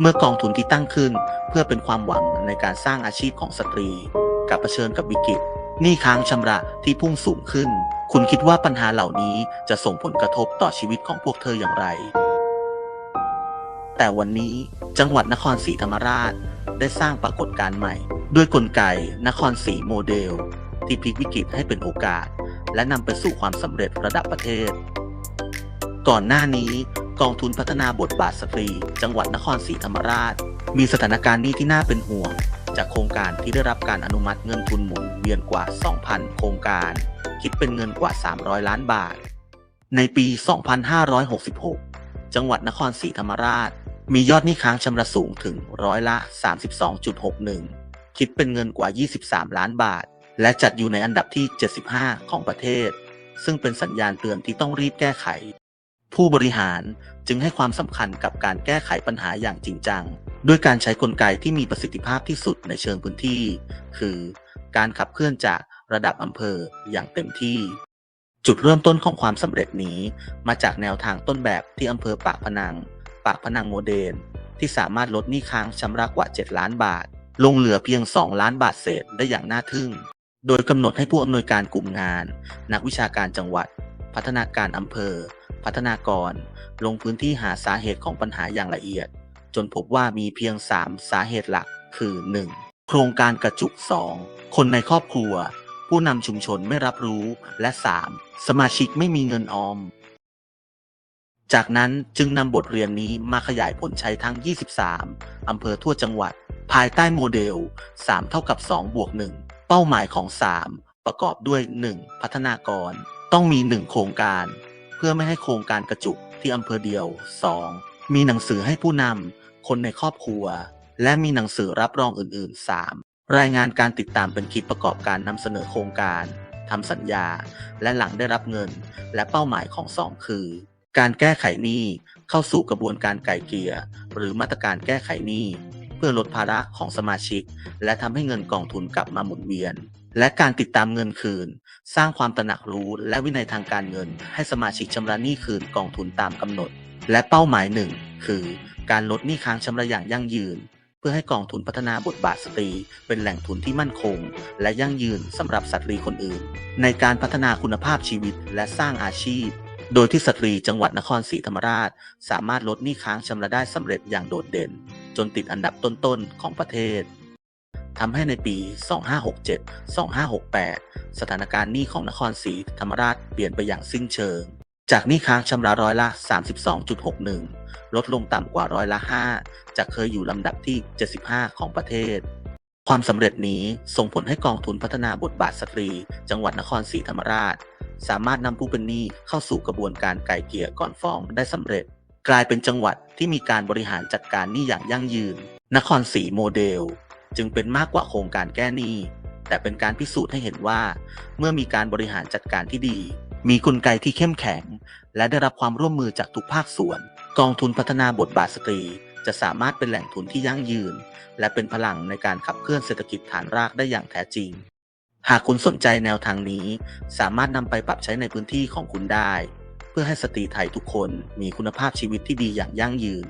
เมื่อกองทุนที่ตั้งขึ้น เพื่อเป็นความหวังในการสร้างอาชีพของสตรีกับเผชิญกับวิกฤตหนี้ค้างชำระที่พุ่งสูงขึ้น คุณคิดว่าปัญหาเหล่านี้จะส่งผลกระทบต่อชีวิตของพวกเธออย่างไร แต่วันนี้จังหวัดนครศรีธรรมราชได้สร้างปรากฏการณ์ใหม่ ด้วยกลไกนครศรีโมเดล ที่พลิกวิกฤตให้เป็นโอกาส และนำไปสู่ความสำเร็จระดับประเทศ ก่อนหน้านี้ กองทุนพัฒนาบทบาทสตรี จังหวัดนครศรีธรรมราช มีสถานการณ์นี้ที่น่าเป็นห่วง จากโครงการที่ได้รับการอนุมัติเงินทุนหมุนเวียนกว่า 2,000 โครงการ คิดเป็นเงินกว่า 300 ล้านบาท ในปี 2566 จังหวัดนครศรีธรรมราช มียอดหนี้ค้างชำระสูงถึงร้อยละ 32.61 คิดเป็นเงินกว่า 23 ล้านบาท และจัดอยู่ในอันดับที่ 75 ของประเทศ ซึ่งเป็นสัญญาณเตือนที่ต้องรีบแก้ไข ผู้บริหารจึงให้ความสำคัญกับการแก้ไขปัญหาอย่างจริงจัง ด้วยการใช้กลไกที่มีประสิทธิภาพที่สุดในเชิงพื้นที่ คือการขับเคลื่อนจากระดับอำเภออย่างเต็มที่ จุดเริ่มต้นของความสำเร็จนี้ มาจากแนวทางต้นแบบที่อำเภอปากพนัง ปากพนังโมเดล ที่สามารถลดหนี้ค้างชำระกว่า 7 ล้านบาท ลงเหลือเพียง 2 ล้านบาทเศษได้อย่างน่าทึ่ง โดยกำหนดให้ผู้อำนวยการกลุ่มงาน นักวิชาการจังหวัด พัฒนาการอำเภอ พัฒนากร ลงพื้นที่หาสาเหตุของปัญหาอย่างละเอียด จนพบว่ามีเพียง 3 สาเหตุหลักคือ 1. โครงการกระจุก 2. คนในครอบครัว ผู้นำชุมชนไม่รับรู้และ 3. สมาชิกไม่มีเงินออม จากนั้นจึงนำบทเรียนนี้มาขยายผลใช้ทั้ง 23 อำเภอทั่วจังหวัด ภายใต้โมเดล 3 เท่ากับ 2 บวก 1 เป้าหมายของ 3 ประกอบด้วย 1. พัฒนากร ต้องมี 1 โครงการ พื่อไม่ให้โครงการกระจุกที่อำเภอเดียว 2. มีหนังสือให้ผู้นำคนในครอบครัว และมีหนังสือรับรองอื่น ๆ 3. รายงานการติดตามเป็นคลิปประกอบการนำเสนอโครงการทำสัญญา และหลังได้รับเงิน และเป้าหมายของ 2 คือ การแก้ไขหนี้เข้าสู่กระบวนการไกล่เกลี่ยหรือมาตรการแก้ไขหนี้เพื่อลดภาระของสมาชิก และทำให้เงินกองทุนกลับมาหมุนเวียน และการติดตามเงินคืน สร้างความตระหนักรู้และวินัยทางการเงิน ให้สมาชิกชำระหนี้คืนกองทุนตามกำหนด และเป้าหมายหนึ่งคือ การลดหนี้ค้างชำระอย่างยั่งยืน เพื่อให้กองทุนพัฒนาบทบาทสตรี เป็นแหล่งทุนที่มั่นคง และยั่งยืนสำหรับสตรีคนอื่น ในการพัฒนาคุณภาพชีวิตและสร้างอาชีพ โดยที่สตรีจังหวัดนครศรีธรรมราช สามารถลดหนี้ค้างชำระได้สำเร็จอย่างโดดเด่น จนติดอันดับต้นๆของประเทศ ทำให้ในปี 2567-2568 สถานการณ์หนี้ของนครศรีธรรมราชเปลี่ยนไปอย่างสิ้นเชิง จากหนี้ค้างชำระร้อยละ 32.61 ลดลงต่ำกว่าร้อยละ 5 จากเคยอยู่ลำดับที่ 75 ของประเทศ ความสำเร็จนี้ส่งผลให้กองทุนพัฒนาบทบาทสตรี จังหวัดนครศรีธรรมราช สามารถนำผู้เป็นหนี้เข้าสู่กระบวนการไก่เกลี่ยก่อนฟ้องได้สำเร็จ กลายเป็นจังหวัดที่มีการบริหารจัดการหนี้อย่างยั่งยืน นครศรีโมเดล จึงเป็นมากกว่าโครงการแก้หนี้ แต่เป็นการพิสูจน์ให้เห็นว่า เมื่อมีการบริหารจัดการที่ดี มีกลไกที่เข้มแข็ง และได้รับความร่วมมือจากทุกภาคส่วน กองทุนพัฒนาบทบาทสตรี จะสามารถเป็นแหล่งทุนที่ยั่งยืน และเป็นพลังในการขับเคลื่อนเศรษฐกิจฐานรากได้อย่างแท้จริง หากคุณสนใจแนวทางนี้ สามารถนำไปปรับใช้ในพื้นที่ของคุณได้ เพื่อให้สตรีไทยทุกคนมีคุณภาพชีวิตที่ดีอย่างยั่งยืน